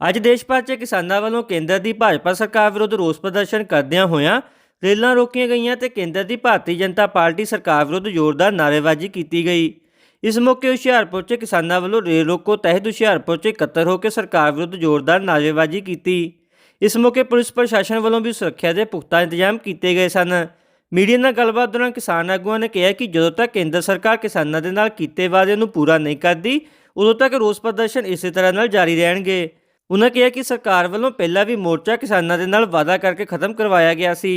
ਅੱਜ ਦੇਸ਼ ਭਰ 'ਚ ਕਿਸਾਨਾਂ ਵੱਲੋਂ ਕੇਂਦਰ ਦੀ ਭਾਜਪਾ ਸਰਕਾਰ ਵਿਰੁੱਧ ਰੋਸ ਪ੍ਰਦਰਸ਼ਨ ਕਰਦਿਆਂ ਹੋਇਆਂ ਰੇਲਾਂ ਰੋਕੀਆਂ ਗਈਆਂ ਤੇ ਕੇਂਦਰ ਦੀ ਭਾਰਤੀ ਜਨਤਾ ਪਾਰਟੀ ਸਰਕਾਰ ਵਿਰੁੱਧ ਜ਼ੋਰਦਾਰ ਨਾਅਰੇਬਾਜ਼ੀ ਕੀਤੀ ਗਈ। ਇਸ ਮੌਕੇ ਹੁਸ਼ਿਆਰਪੁਰ 'ਚ ਕਿਸਾਨਾਂ ਵੱਲੋਂ ਰੇਲ ਰੋਕੋ ਤਹਿਤ ਹੁਸ਼ਿਆਰਪੁਰ 'ਚ ਇਕੱਤਰ ਹੋ ਕੇ ਸਰਕਾਰ ਵਿਰੁੱਧ ਜ਼ੋਰਦਾਰ ਨਾਅਰੇਬਾਜ਼ੀ ਕੀਤੀ। ਇਸ ਮੌਕੇ ਪੁਲਿਸ ਪ੍ਰਸ਼ਾਸਨ ਵੱਲੋਂ ਵੀ ਸੁਰੱਖਿਆ ਦੇ ਪੁਖਤਾ ਇੰਤਜ਼ਾਮ ਕੀਤੇ ਗਏ ਸਨ। ਮੀਡੀਆ ਨਾਲ ਗੱਲਬਾਤ ਦੌਰਾਨ ਕਿਸਾਨ ਆਗੂਆਂ ਨੇ ਕਿਹਾ ਕਿ ਜਦੋਂ ਤੱਕ ਕੇਂਦਰ ਸਰਕਾਰ ਕਿਸਾਨਾਂ ਦੇ ਨਾਲ ਕੀਤੇ ਵਾਅਦੇ ਨੂੰ ਪੂਰਾ ਨਹੀਂ ਕਰਦੀ, ਉਦੋਂ ਤੱਕ ਰੋਸ ਪ੍ਰਦਰਸ਼ਨ ਇਸੇ ਤਰ੍ਹਾਂ ਨਾਲ ਜਾਰੀ ਰਹਿਣਗੇ। ਉਨ੍ਹਾਂ ਕਿਹਾ ਕਿ ਸਰਕਾਰ ਵੱਲੋਂ ਪਹਿਲਾਂ ਵੀ ਮੋਰਚਾ ਕਿਸਾਨਾਂ ਦੇ ਨਾਲ ਵਾਅਦਾ ਕਰਕੇ ਖਤਮ ਕਰਵਾਇਆ ਗਿਆ ਸੀ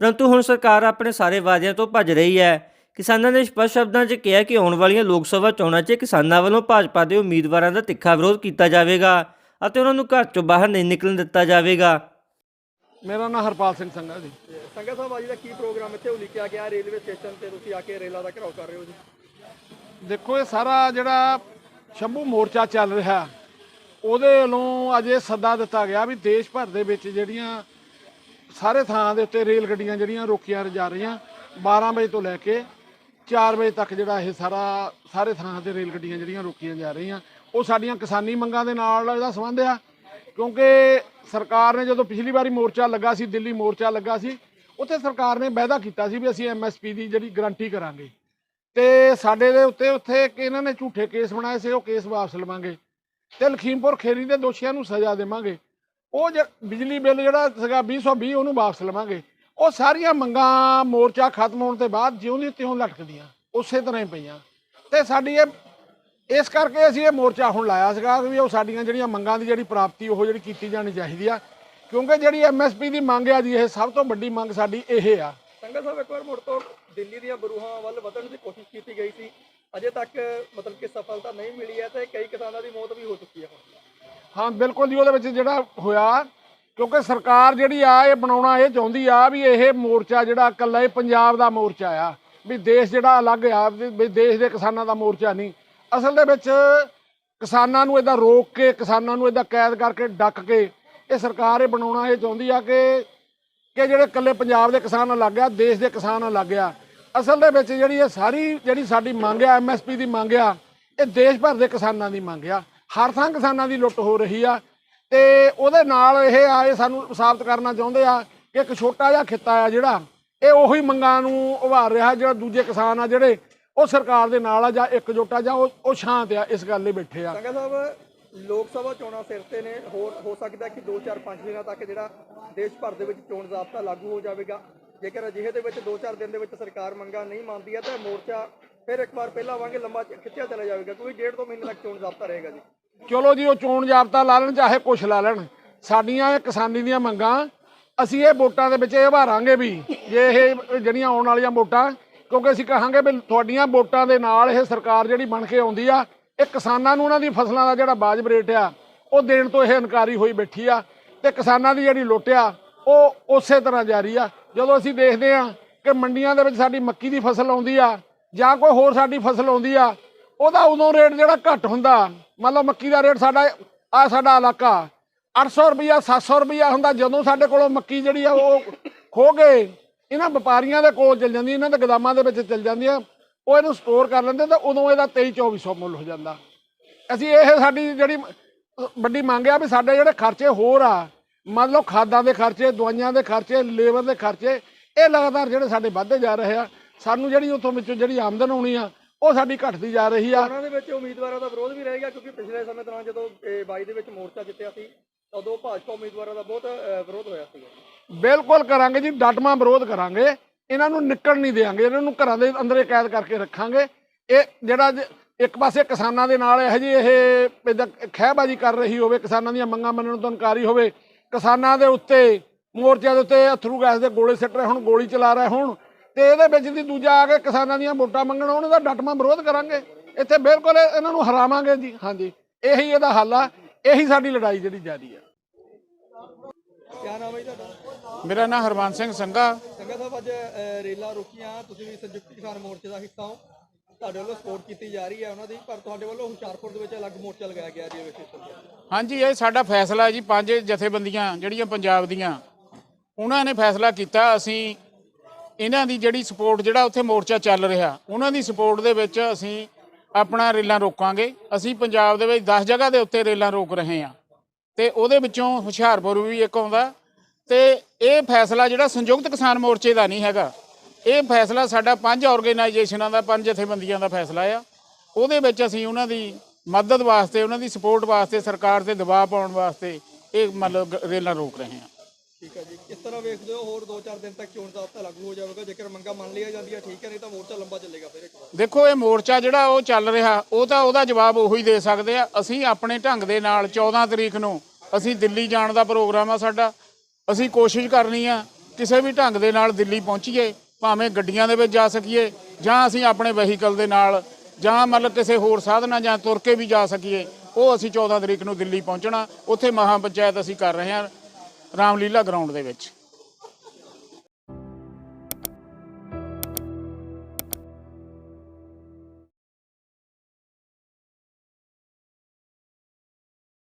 ਪਰੰਤੂ ਹੁਣ ਸਰਕਾਰ ਆਪਣੇ ਸਾਰੇ ਵਾਅਦਿਆਂ ਤੋਂ ਭੱਜ ਰਹੀ ਹੈ। ਕਿਸਾਨਾਂ ਨੇ ਸਪਸ਼ਟ ਸ਼ਬਦਾਂ 'ਚ ਕਿਹਾ ਕਿ ਆਉਣ ਵਾਲੀਆਂ ਲੋਕ ਸਭਾ ਚੋਣਾਂ 'ਚ ਕਿਸਾਨਾਂ ਵੱਲੋਂ ਭਾਜਪਾ ਦੇ ਉਮੀਦਵਾਰਾਂ ਦਾ ਤਿੱਖਾ ਵਿਰੋਧ ਕੀਤਾ ਜਾਵੇਗਾ ਅਤੇ ਉਹਨਾਂ ਨੂੰ ਘਰ 'ਚੋਂ ਬਾਹਰ ਨਹੀਂ ਨਿਕਲਣ ਦਿੱਤਾ ਜਾਵੇਗਾ। ਮੇਰਾ ਨਾਮ ਹਰਪਾਲ ਸਿੰਘ ਸੰਘਾ ਜੀ। ਸੰਗਤ ਸਾਹਿਬ ਅੱਜ ਦਾ ਕੀ ਪ੍ਰੋਗਰਾਮ ਇੱਥੇ ਉਲੀਕਿਆ ਗਿਆ? ਰੇਲਵੇ ਸਟੇਸ਼ਨ ਤੇ ਤੁਸੀਂ ਆ ਕੇ ਰੇਲਾਂ ਦਾ ਘਰਾਓ ਕਰ ਰਹੇ ਹੋ ਜੀ। ਦੇਖੋ ਇਹ ਸਾਰਾ ਜਿਹੜਾ ਸ਼ੰਭੂ ਮੋਰਚਾ ਚੱਲ ਰਿਹਾ ਉਹਦੇ ਵੱਲੋਂ ਅੱਜ ਇਹ ਸੱਦਾ ਦਿੱਤਾ ਗਿਆ ਵੀ ਦੇਸ਼ ਭਰ ਦੇ ਵਿੱਚ ਜਿਹੜੀਆਂ ਸਾਰੇ ਥਾਂ ਦੇ ਉੱਤੇ ਰੇਲ ਗੱਡੀਆਂ ਜਿਹੜੀਆਂ ਰੋਕੀਆਂ ਜਾ ਰਹੀਆਂ 12 ਵਜੇ ਤੋਂ ਲੈ ਕੇ 4 ਵਜੇ ਤੱਕ ਜਿਹੜਾ ਇਹ ਸਾਰਾ, ਸਾਰੇ ਥਾਂ ਤੇ ਰੇਲ ਗੱਡੀਆਂ ਜਿਹੜੀਆਂ ਰੋਕੀਆਂ ਜਾ ਰਹੀਆਂ, ਉਹ ਸਾਡੀਆਂ ਕਿਸਾਨੀ ਮੰਗਾਂ ਦੇ ਨਾਲ ਇਹਦਾ ਸੰਬੰਧ ਆ। ਕਿਉਂਕਿ ਸਰਕਾਰ ਨੇ ਜਦੋਂ ਪਿਛਲੀ ਵਾਰੀ ਮੋਰਚਾ ਲੱਗਾ ਸੀ, ਦਿੱਲੀ ਮੋਰਚਾ ਲੱਗਾ ਸੀ, ਉੱਥੇ ਸਰਕਾਰ ਨੇ ਵਾਅਦਾ ਕੀਤਾ ਸੀ ਵੀ ਅਸੀਂ ਐਮਐਸਪੀ ਦੀ ਜਿਹੜੀ ਗਰੰਟੀ ਕਰਾਂਗੇ। ਤੇ ਸਾਡੇ ਦੇ ਉੱਤੇ ਉੱਥੇ ਕਿ ਇਹਨਾਂ ਨੇ ਝੂਠੇ ਕੇਸ ਬਣਾਏ ਸੀ, ਉਹ ਕੇਸ ਵਾਪਸ ਲਵਾਂਗੇ। ਤੇ ਲਖੀਮਪੁਰ ਖੇਰੀ ਦੇ ਦੋਸ਼ੀਆਂ ਨੂੰ ਸਜ਼ਾ ਦੇਵਾਂਗੇ। ਉਹ ਜ- ਬਿਜਲੀ ਬਿੱਲ ਜਿਹੜਾ ਸੀਗਾ 220 ਉਹਨੂੰ ਵਾਪਸ ਲਵਾਂਗੇ। ਉਹ ਸਾਰੀਆਂ ਮੰਗਾਂ ਮੋਰਚਾ ਖਤਮ ਹੋਣ ਤੋਂ ਬਾਅਦ ਜਿਉਂ ਦੀ ਤਿਉਂ ਲਟਕਦੀਆਂ, ਉਸੇ ਤਰ੍ਹਾਂ ਹੀ ਪਈਆਂ। ਤੇ ਸਾਡੀ ਇਹ, ਇਸ ਕਰਕੇ ਅਸੀਂ ਇਹ ਮੋਰਚਾ ਹੁਣ ਲਾਇਆ ਸੀਗਾ ਵੀ ਉਹ ਸਾਡੀਆਂ ਜਿਹੜੀਆਂ ਮੰਗਾਂ ਦੀ ਜਿਹੜੀ ਪ੍ਰਾਪਤੀ, ਉਹ ਜਿਹੜੀ ਕੀਤੀ ਜਾਣੀ ਚਾਹੀਦੀ ਆ। ਕਿਉਂਕਿ ਜਿਹੜੀ ਐਮਐਸਪੀ ਦੀ ਮੰਗ ਆ ਜੀ, ਇਹ ਸਭ ਤੋਂ ਵੱਡੀ ਮੰਗ ਸਾਡੀ ਇਹ ਆ। ਸੰਗਤ ਸਾਹਿਬ, ਇੱਕ ਵਾਰ ਮੁੜ ਤੋਂ ਦਿੱਲੀ ਦੀਆਂ ਬਰੂਹਾਂ ਵੱਲ ਵਧਣ ਦੀ ਕੋਸ਼ਿਸ਼ ਕੀਤੀ ਗਈ ਸੀ। ਅਜੇ ਤੱਕ ਮਤਲਬ ਕਿ ਸਫਲਤਾ ਨਹੀਂ ਮਿਲੀ ਹੈ ਤੇ ਕਈ ਕਿਸਾਨਾਂ ਦੀ ਮੌਤ ਵੀ ਹੋ ਚੁੱਕੀ ਹੈ ਹੁਣ ਹਾਂ, ਬਿਲਕੁਲ ਜੀ, ਉਹਦੇ ਵਿੱਚ ਜਿਹੜਾ ਹੋਇਆ, ਕਿਉਂਕਿ ਸਰਕਾਰ ਜਿਹੜੀ ਆ, ਇਹ ਬਣਾਉਣਾ ਇਹ ਚਾਹੁੰਦੀ ਆ ਵੀ ਇਹ ਮੋਰਚਾ ਜਿਹੜਾ ਇਕੱਲਾ ਇਹ ਪੰਜਾਬ ਦਾ ਮੋਰਚਾ ਆ, ਵੀ ਦੇਸ਼ ਜਿਹੜਾ ਅਲੱਗ ਆ, ਵੀ ਵੀ ਦੇਸ਼ ਦੇ ਕਿਸਾਨਾਂ ਦਾ ਮੋਰਚਾ ਨਹੀਂ। ਅਸਲ ਦੇ ਵਿੱਚ ਕਿਸਾਨਾਂ ਨੂੰ ਇਹਦਾ ਰੋਕ ਕੇ, ਕਿਸਾਨਾਂ ਨੂੰ ਇਹਦਾ ਕੈਦ ਕਰਕੇ ਡੱਕ ਕੇ, ਇਹ ਸਰਕਾਰ ਇਹ ਬਣਾਉਣਾ ਇਹ ਚਾਹੁੰਦੀ ਆ ਕਿ ਕਿ ਜਿਹੜੇ ਇਕੱਲੇ ਪੰਜਾਬ ਦੇ ਕਿਸਾਨ ਅਲੱਗ ਆ, ਦੇਸ਼ ਦੇ ਕਿਸਾਨ ਅਲੱਗ ਆ। ਅਸਲ ਦੇ ਵਿੱਚ ਜਿਹੜੀ ਇਹ ਸਾਰੀ, ਜਿਹੜੀ ਸਾਡੀ ਮੰਗ ਆ ਐਮਐਸਪੀ ਦੀ ਮੰਗ ਆ, ਇਹ ਦੇਸ਼ ਭਰ ਦੇ ਕਿਸਾਨਾਂ ਦੀ ਮੰਗ ਆ। ਹਰ ਥਾਂ ਕਿਸਾਨਾਂ ਦੀ ਲੁੱਟ ਹੋ ਰਹੀ ਆ ਤੇ ਉਹਦੇ ਨਾਲ ਇਹ ਆ, ਇਹ ਸਾਨੂੰ ਸਾਬਤ ਕਰਨਾ ਚਾਹੁੰਦੇ ਆ ਕਿ ਇੱਕ ਛੋਟਾ ਜਿਹਾ ਖਿੱਤਾ ਆ ਜਿਹੜਾ, ਇਹ ਉਹੀ ਮੰਗਾਂ ਨੂੰ ਉਭਾਰ ਰਿਹਾ ਜਿਹੜਾ ਦੂਜੇ ਕਿਸਾਨ ਆ ਜਿਹੜੇ ਉਹ ਸਰਕਾਰ ਦੇ ਨਾਲ ਆ ਜਾਂ ਇਕਜੁੱਟ ਆ ਜਾਂ ਉਹ ਸ਼ਾਂਤ ਆ, ਇਸ ਗੱਲ ਲਈ ਬੈਠੇ ਆ। ਸੰਗਤ ਸਾਹਿਬ, ਲੋਕ ਸਭਾ ਚੋਣਾਂ ਸਿਰ ਤੇ ਨੇ, ਹੋਰ, ਹੋ ਸਕਦਾ ਕਿ 2 4 5 ਦਿਨਾਂ ਤੱਕ ਜਿਹੜਾ ਦੇਸ਼ ਭਰ ਦੇ ਵਿੱਚ ਚੋਣ ਜ਼ਾਬਤਾ ਲਾਗੂ ਹੋ ਜਾਵੇਗਾ। ਜੇਕਰ ਅਜਿਹੇ ਦੇ ਵਿੱਚ 2-4 ਦਿਨ ਦੇ ਵਿੱਚ ਸਰਕਾਰ ਮੰਗਾਂ ਨਹੀਂ ਮੰਨਦੀ ਹੈ ਤਾਂ ਮੋਰਚਾ ਫਿਰ ਇੱਕ ਵਾਰ ਪਹਿਲਾਂ ਵਾਂਗੇ ਲੰਬਾ ਖਿੱਚਿਆ ਚਲਾ ਜਾਵੇਗਾ, ਕਿਉਂਕਿ ਡੇਢ ਦੋ ਮਹੀਨੇ ਤੱਕ ਚੋਣ ਜ਼ਾਬਤਾ ਰਹੇਗਾ ਜੀ। ਚਲੋ ਜੀ, ਉਹ ਚੋਣ ਜਾਬਤਾ ਲਾ ਲੈਣ, ਚਾਹੇ ਕੁਛ ਲਾ ਲੈਣ। ਸਾਡੀਆਂ ਇਹ ਕਿਸਾਨੀ ਦੀਆਂ ਮੰਗਾਂ, ਅਸੀਂ ਇਹ ਵੋਟਾਂ ਦੇ ਵਿੱਚ ਇਹ ਉਭਾਰਾਂਗੇ ਵੀ, ਜੇ ਇਹ ਜਿਹੜੀਆਂ ਆਉਣ ਵਾਲੀਆਂ ਵੋਟਾਂ, ਕਿਉਂਕਿ ਅਸੀਂ ਕਹਾਂਗੇ ਵੀ ਤੁਹਾਡੀਆਂ ਵੋਟਾਂ ਦੇ ਨਾਲ ਇਹ ਸਰਕਾਰ ਜਿਹੜੀ ਬਣ ਕੇ ਆਉਂਦੀ ਆ, ਇਹ ਕਿਸਾਨਾਂ ਨੂੰ ਉਹਨਾਂ ਦੀ ਫਸਲਾਂ ਦਾ ਜਿਹੜਾ ਬਾਜਬ ਰੇਟ ਆ, ਉਹ ਦੇਣ ਤੋਂ ਇਹ ਇਨਕਾਰੀ ਹੋਈ ਬੈਠੀ ਆ। ਤੇ ਕਿਸਾਨਾਂ ਦੀ ਜਿਹੜੀ ਲੁੱਟ ਆ, ਉਹ ਉਸੇ ਤਰ੍ਹਾਂ ਜਾਰੀ ਆ। ਜਦੋਂ ਅਸੀਂ ਦੇਖਦੇ ਆ ਕਿ ਮੰਡੀਆਂ ਦੇ ਵਿੱਚ ਸਾਡੀ ਮੱਕੀ ਦੀ ਫਸਲ ਆਉਂਦੀ ਆ ਜਾਂ ਕੋਈ ਹੋਰ ਸਾਡੀ ਫਸਲ ਆਉਂਦੀ ਆ, ਉਹਦਾ ਉਦੋਂ ਰੇਟ ਜਿਹੜਾ ਘੱਟ ਹੁੰਦਾ। ਮੰਨ ਲਓ ਮੱਕੀ ਦਾ ਰੇਟ ਸਾਡਾ ਆ ਸਾਡਾ ਇਲਾਕਾ। 800 ਰੁਪਈਆ 700 ਰੁਪਈਆ ਹੁੰਦਾ, ਜਦੋਂ ਸਾਡੇ ਕੋਲੋਂ ਮੱਕੀ ਜਿਹੜੀ ਆ, ਉਹ ਖੋ ਗਏ, ਇਹਨਾਂ ਵਪਾਰੀਆਂ ਦੇ ਕੋਲ ਚਲ ਜਾਂਦੀ, ਇਹਨਾਂ ਦੇ ਗਦਾਮਾਂ ਦੇ ਵਿੱਚ ਚਲ ਜਾਂਦੀਆਂ ਉਹ ਇਹਨੂੰ ਸਟੋਰ ਕਰ ਲੈਂਦੇ, ਤਾਂ ਉਦੋਂ ਇਹਦਾ 23 2400 ਮੁੱਲ ਹੋ ਜਾਂਦਾ। ਅਸੀਂ ਇਹ ਸਾਡੀ ਜਿਹੜੀ ਵੱਡੀ ਮੰਗ ਆ ਵੀ ਸਾਡੇ ਜਿਹੜੇ ਖਰਚੇ ਹੋਰ ਆ, ਮੰਨ ਲਓ ਖਾਦਾਂ ਦੇ ਖਰਚੇ, ਦਵਾਈਆਂ ਦੇ ਖਰਚੇ, ਲੇਬਰ ਦੇ ਖਰਚੇ, ਇਹ ਲਗਾਤਾਰ ਜਿਹੜੇ ਸਾਡੇ ਵੱਧਦੇ ਜਾ ਰਹੇ ਆ ਸਾਨੂੰ ਜਿਹੜੀ ਉਥੋਂ ਵਿੱਚੋਂ ਜਿਹੜੀ ਆਮਦਨ ਆਉਣੀ ਆ ਉਹ ਸਾਡੀ ਘਟਦੀ ਜਾ ਰਹੀ ਆ। ਉਹਨਾਂ ਦੇ ਵਿੱਚ ਉਮੀਦਵਾਰਾਂ ਦਾ ਵਿਰੋਧ ਵੀ ਰਹੇਗਾ ਕਿਉਂਕਿ ਪਿਛਲੇ ਸਮੇਂ ਦੌਰਾਨ ਜਦੋਂ 22 ਦੇ ਵਿੱਚ ਮੋਰਚਾ ਜਿੱਤਿਆ ਸੀ ਉਦੋਂ ਭਾਜਪਾ ਉਮੀਦਵਾਰਾਂ ਦਾ ਬਹੁਤ ਵਿਰੋਧ ਹੋਇਆ ਸੀਗਾ ਬਿਲਕੁਲ ਕਰਾਂਗੇ ਜੀ ਡਟਮਾ ਵਿਰੋਧ ਕਰਾਂਗੇ। ਇਹਨਾਂ ਨੂੰ ਨਿਕਲ ਨਹੀਂ ਦੇਵਾਂਗੇ ਇਹਨਾਂ ਨੂੰ ਘਰਾਂ ਦੇ ਅੰਦਰੇ ਕੈਦ ਕਰਕੇ ਰੱਖਾਂਗੇ। ਇਹ ਜਿਹੜਾ ਇੱਕ ਪਾਸੇ ਕਿਸਾਨਾਂ ਦੇ ਨਾਲ ਇਹੋ ਜੀ ਇਹ ਇਹਦਾ ਖਹਿਬਾਜੀ ਕਰ ਰਹੀ ਹੋਵੇ ਕਿਸਾਨਾਂ ਦੀਆਂ ਮੰਗਾਂ ਮੰਨਣ ਤੋਂ ਇਨਕਾਰੀ ਹੋਵੇ ਕਿਸਾਨਾਂ ਦੇ ਉੱਤੇ ਮੋਰਚਿਆਂ ਦੇ ਉੱਤੇ ਅਥਰੂ ਗੈਸ ਦੇ ਗੋਲੇ ਸਿੱਟ ਰਹੇ ਹੁਣ ਗੋਲੀ ਚਲਾ ਰਹੇ ਹੁਣ ਤੇ ਇਹਦੇ ਵਿੱਚ ਦੀ ਦੂਜਾ ਆ ਕੇ ਕਿਸਾਨਾਂ ਦੀਆਂ ਵੋਟਾਂ ਮੰਗਣ ਉਹਨਾਂ ਦਾ ਡਟਮਾ ਵਿਰੋਧ ਕਰਾਂਗੇ। ਇੱਥੇ ਬਿਲਕੁਲ ਇਹਨਾਂ ਨੂੰ ਹਰਾਵਾਂਗੇ ਜੀ। ਹਾਂਜੀ ਇਹੀ ਇਹਦਾ ਹੱਲ ਆ। ਇਹੀ ਸਾਡੀ ਲੜਾਈ ਜਿਹੜੀ ਜਾਰੀ ਆ। ਕਿਆ ਨਾਮ ਹੈ ਜੀ ਤੁਹਾਡਾ? ਮੇਰਾ ਨਾਮ ਹਰਮਨ ਸਿੰਘ ਸੰਘਾ। ਸੰਗਾ ਸਾਹਿਬ ਅੱਜ ਰੇਲਾਂ ਰੁਕੀਆਂ। ਤੁਸੀਂ ਵੀ ਸੰਯੁਕਤ ਕਿਸਾਨ ਮੋਰਚੇ ਦਾ ਹਿੱਸਾ ਹੋ। ਤੁਹਾਡੇ ਵੱਲੋਂ ਸਪੋਰਟ ਕੀਤੀ ਜਾ ਰਹੀ ਹੈ ਉਹਨਾਂ ਦੀ ਪਰ ਤੁਹਾਡੇ ਵੱਲੋਂ ਹੁਸ਼ਿਆਰਪੁਰ ਦੇ ਵਿੱਚ ਅਲੱਗ ਮੋਰਚਾ ਲਗਾਇਆ ਗਿਆ ਰੇਲਵੇ ਸਟੇਸ਼ਨ ਤੇ। ਹਾਂਜੀ ਇਹ ਸਾਡਾ ਫੈਸਲਾ ਹੈ ਜੀ। ਪੰਜ ਜਥੇਬੰਦੀਆਂ ਜਿਹੜੀਆਂ ਪੰਜਾਬ ਦੀਆਂ ਉਹਨਾਂ ਨੇ ਫੈਸਲਾ ਕੀਤਾ। ਅਸੀਂ ਇਹਨਾਂ ਦੀ ਜਿਹੜੀ ਸਪੋਰਟ ਜਿਹੜਾ ਉੱਥੇ ਮੋਰਚਾ ਚੱਲ ਰਿਹਾ, ਉਹਨਾਂ ਦੀ ਸਪੋਰਟ ਦੇ ਵਿੱਚ ਅਸੀਂ ਆਪਣਾ ਰੇਲਾਂ ਰੋਕਾਂਗੇ। ਅਸੀਂ ਪੰਜਾਬ ਦੇ ਵਿੱਚ 10 ਜਗ੍ਹਾ ਦੇ ਉੱਤੇ ਰੇਲਾਂ ਰੋਕ ਰਹੇ ਹਾਂ। ਤੇ ਉਹਦੇ ਵਿੱਚੋਂ ਹੁਸ਼ਿਆਰਪੁਰ ਵੀ ਇੱਕ ਆਉਂਦਾ। ਤੇ ਇਹ ਫੈਸਲਾ ਜਿਹੜਾ ਸੰਯੁਕਤ ਕਿਸਾਨ ਮੋਰਚੇ ਦਾ ਨਹੀਂ ਹੈਗਾ, ਇਹ ਫੈਸਲਾ ਸਾਡਾ ਪੰਜ ਆਰਗੇਨਾਈਜੇਸ਼ਨਾਂ ਦਾ, ਪੰਜ ਜਥੇਬੰਦੀਆਂ ਦਾ ਫੈਸਲਾ ਆ। ਉਹਦੇ ਵਿੱਚ ਅਸੀਂ ਉਹਨਾਂ ਦੀ ਮਦਦ ਵਾਸਤੇ, ਉਹਨਾਂ ਦੀ ਸਪੋਰਟ ਵਾਸਤੇ, ਸਰਕਾਰ ਤੇ ਦਬਾਅ ਪਾਉਣ ਵਾਸਤੇ ਇਹ ਮਤਲਬ ਰੇਲਾਂ ਰੋਕ ਰਹੇ ਹਾਂ। ਠੀਕ ਹੈ ਜੀ। ਕਿਸ ਤਰ੍ਹਾਂ ਵੇਖਦੇ ਹੋ ਹੋਰ 2-4 ਦਿਨ ਤੱਕ ਚੋਣ ਜ਼ਾਬਤਾ ਲਾਗੂ ਹੋ ਜਾਵੇਗਾ। ਜੇਕਰ ਮੰਗਾਂ ਮੰਨ ਲਈਆਂ ਜਾਂਦੀਆਂ, ਠੀਕ ਹੈ, ਨਹੀਂ ਤਾਂ ਮੋਰਚਾ ਲੰਬਾ ਚੱਲੇਗਾ ਫਿਰ ਇੱਕ ਵਾਰ। ਦੇਖੋ, ਇਹ ਮੋਰਚਾ ਜਿਹੜਾ ਉਹ ਚੱਲ ਰਿਹਾ, ਉਹ ਤਾਂ ਉਹਦਾ ਜਵਾਬ ਉਹੀ ਦੇ ਸਕਦੇ ਆ। ਅਸੀਂ ਆਪਣੇ ਢੰਗ ਦੇ ਨਾਲ 14 ਤਰੀਕ ਨੂੰ ਅਸੀਂ ਦਿੱਲੀ ਜਾਣ ਦਾ ਪ੍ਰੋਗਰਾਮ ਆ ਸਾਡਾ। ਅਸੀਂ ਕੋਸ਼ਿਸ਼ ਕਰਨੀ ਆ, ਕਿਸੇ ਵੀ ਢੰਗ ਦੇ ਨਾਲ ਦਿੱਲੀ ਪਹੁੰਚੀਏ, ਭਾਵੇਂ ਗੱਡੀਆਂ ਦੇ ਵਿੱਚ ਜਾ ਸਕੀਏ, ਜਾਂ ਅਸੀਂ ਆਪਣੇ ਵਹੀਕਲ ਦੇ ਨਾਲ, ਜਾਂ ਮਤਲਬ ਕਿਸੇ ਹੋਰ ਸਾਧਨਾਂ ਜਾਂ ਤੁਰ ਕੇ ਵੀ ਜਾ ਸਕੀਏ, ਉਹ ਅਸੀਂ 14 ਤਰੀਕ ਨੂੰ ਦਿੱਲੀ ਪਹੁੰਚਣਾ। ਉੱਥੇ ਮਹਾ ਪੰਚਾਇਤ ਅਸੀਂ ਕਰ ਰਹੇ ਹਾਂ। ਰਾਮਲੀਲਾ ਗਰਾਊਂਡ ਦੇ ਵਿੱਚ।